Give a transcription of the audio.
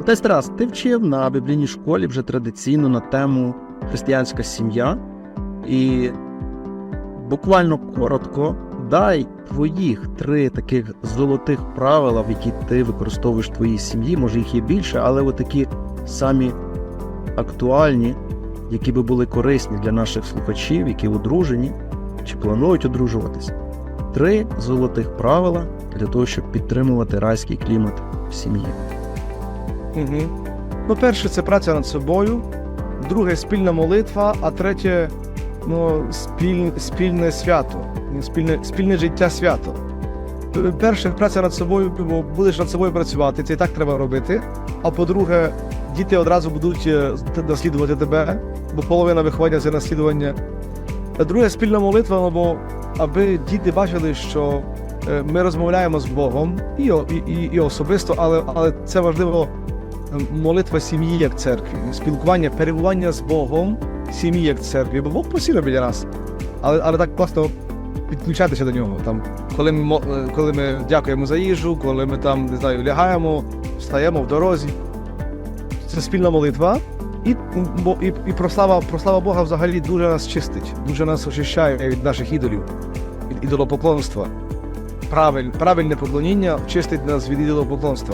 Отець Тарас, ти вчив на біблійній школі вже традиційно на тему християнська сім'я. І буквально коротко дай твоїх три таких золотих правила, в які ти використовуєш в твоїй сім'ї. Може їх є більше, але от такі самі актуальні, які би були корисні для наших слухачів, які одружені чи планують одружуватися. Три золотих правила для того, щоб підтримувати райський клімат в сім'ї. Угу. Ну, перше, це праця над собою, друге спільна молитва, а третє ну, спіль, спільне свято, спільне, спільне життя свято. Перше, праця над собою, бо будеш над собою працювати, це і так треба робити. А по-друге, діти одразу будуть е, наслідувати тебе, бо половина виховання це наслідування. А друге, спільна молитва, ну, бо аби діти бачили, що е, ми розмовляємо з Богом і, і, і, і особисто, але, але це важливо молитва сім'ї як церкві, спілкування, перебування з Богом сім'ї як церкві, бо Бог постійно біля нас. Але, але так класно підключатися до нього. Там, коли, ми, е, коли ми дякуємо за їжу, коли ми там не знаю, лягаємо, встаємо в дорозі. Це спільна молитва. І, і, і прослава, прослава Бога взагалі дуже нас чистить, дуже нас очищає від наших ідолів, від ідолопоклонства. Правиль, правильне поклоніння чистить нас від ідолопоклонства.